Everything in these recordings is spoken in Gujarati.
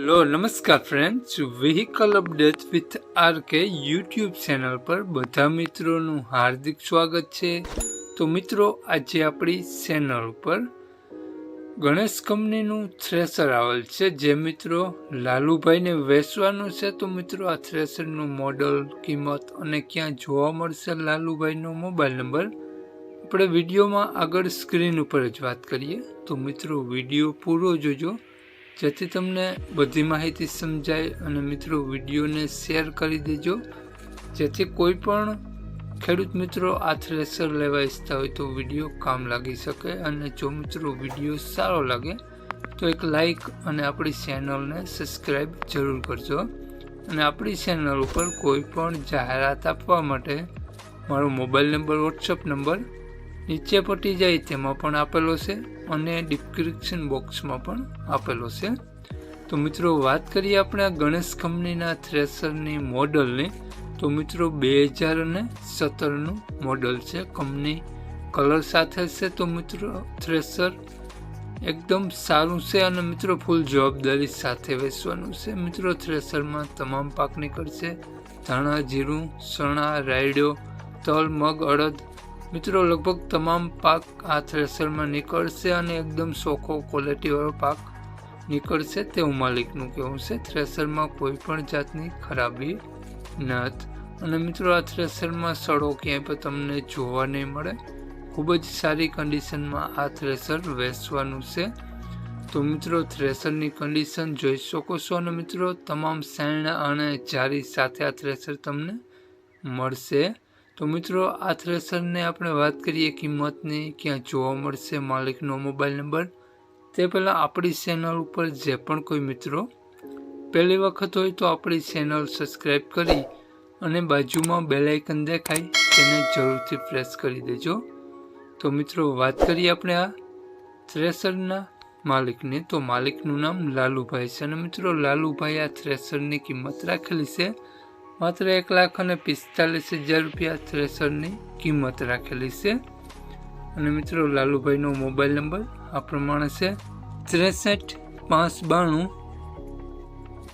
હેલો નમસ્કાર friends vehicle update with R K YouTube channel પર બધા મિત્રોનું હાર્દિક સ્વાગત છે. તો મિત્રો, આજે આપણી ચેનલ ઉપર ગણેશ કંપનીનું થ્રેસર આવેલ છે. જે મિત્રો લાલુભાઈને વેચવાનું છે. તો મિત્રો, આ થ્રેસરનું મોડલ કિંમત અને ક્યાં જોવા મળશે લાલુભાઈનો મોબાઈલ નંબર આપણે વિડીયોમાં આગળ સ્ક્રીન ઉપર જ વાત કરીએ. તો મિત્રો, વીડિયો પૂરો જોજો. જેથી તમને બધી માહિતી સમજાય અને મિત્રો વિડીયોને શેર કરી દેજો. જેથી કોઈ પણ ખેડૂત મિત્રો આ થ્રેસર લેવા ઈચ્છતા હોય તો વીડિયો કામ લાગી શકે અને જો મિત્રો વીડિયો સારો લાગે તો એક લાઈક અને આપણી ચેનલને સબસ્ક્રાઈબ જરૂર કરજો. અને આપણી ચેનલ ઉપર કોઈ પણ જાહેરાત આપવા માટે મારો મોબાઈલ નંબર, વોટ્સઅપ નંબર નીચે પટી જાય તેમાં પણ આપેલો છે અને ડિસ્ક્રિપ્શન બોક્સમાં પણ આપેલો છે. તો મિત્રો વાત કરીએ આપણે આ ગણેશ કંપનીના થ્રેસરની મોડલની. તો મિત્રો બે હજાર અને સત્તરનું મોડલ છે. કંપની કલર સાથે છે તો મિત્રો થ્રેસર એકદમ સારું છે અને મિત્રો ફૂલ જવાબદારી સાથે વેચવાનું છે. મિત્રો થ્રેસરમાં તમામ પાક નીકળશે. ધાણા, જીરું સણા રાયડો, તલ, મગ, અડદ મિત્રો, લગભગ તમામ પાક આ થ્રેસરમાં નીકળશે અને એકદમ સોખો ક્વોલિટીવાળો પાક નીકળશે તેવું માલિકનું કહેવું છે. થ્રેસરમાં કોઈ પણ જાતની ખરાબી નથી. અને મિત્રો, આ થ્રેસરમાં સડો ક્યાંય પણ તમને જોવા નહીં મળે. ખૂબ જ સારી કન્ડિશનમાં આ થ્રેસર વેચવાનું છે. તો મિત્રો થ્રેસરની કન્ડિશન જોઈ શકો છો અને મિત્રો, તમામ સાયણા અને જારી સાથે આ થ્રેસર તમને મળશે. તો મિત્રો, આ થ્રેસરને આપણે વાત કરીએ કિંમતની, ક્યાં જોવા મળશે માલિકનો મોબાઈલ નંબર તે પહેલાં આપણી ચેનલ ઉપર જે પણ કોઈ મિત્રો પહેલી વખત હોય તો આપણી ચેનલ સબસ્ક્રાઈબ કરી અને બાજુમાં બેલાઇકન દેખાય તેને જરૂરથી પ્રેસ કરી દેજો. તો મિત્રો, વાત કરીએ આપણે આ થ્રેસરના માલિકની. તો માલિકનું નામ લાલુભાઈ છે અને મિત્રો, લાલુભાઈ આ થ્રેસરની કિંમત રાખેલી છે માત્ર એક લાખ અને પિસ્તાલીસ હજાર રૂપિયા થ્રેસરની કિંમત રાખેલી છે. અને મિત્રો, લાલુભાઈનો મોબાઈલ નંબર આ પ્રમાણે છે. ત્રેસઠ પાંચ બાણું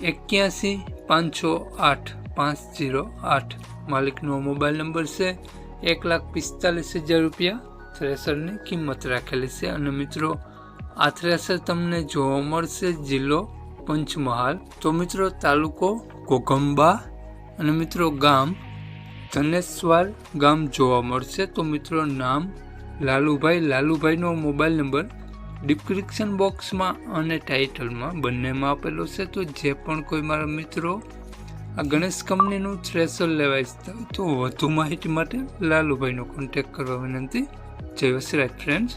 એક્યાસી પાંચસો આઠ પાંચ જીરો આઠ માલિકનો મોબાઈલ નંબર છે. એક લાખ પિસ્તાલીસ હજાર રૂપિયા થ્રેસરની કિંમત રાખેલી છે. અને મિત્રો, આ થ્રેસર તમને જોવા મળશે જિલ્લો પંચમહાલ. તો મિત્રો, તાલુકો કોગંબા અને મિત્રો ગામ ધનેશ્વર ગામ જોવા મળશે. તો મિત્રો નામ લાલુભાઈ. લાલુભાઈનો મોબાઈલ નંબર ડિસ્ક્રિપ્શન બોક્સમાં અને ટાઇટલમાં બંનેમાં આપેલો છે. તો જે પણ કોઈ મારા મિત્રો આ ગણેશ કંપનીનું થ્રેસર લેવા ઈચ્છતા તો વધુ માહિતી માટે લાલુભાઈનો કોન્ટેક્ટ કરવા વિનંતી. જય વસરાજ ફ્રેન્ડ્સ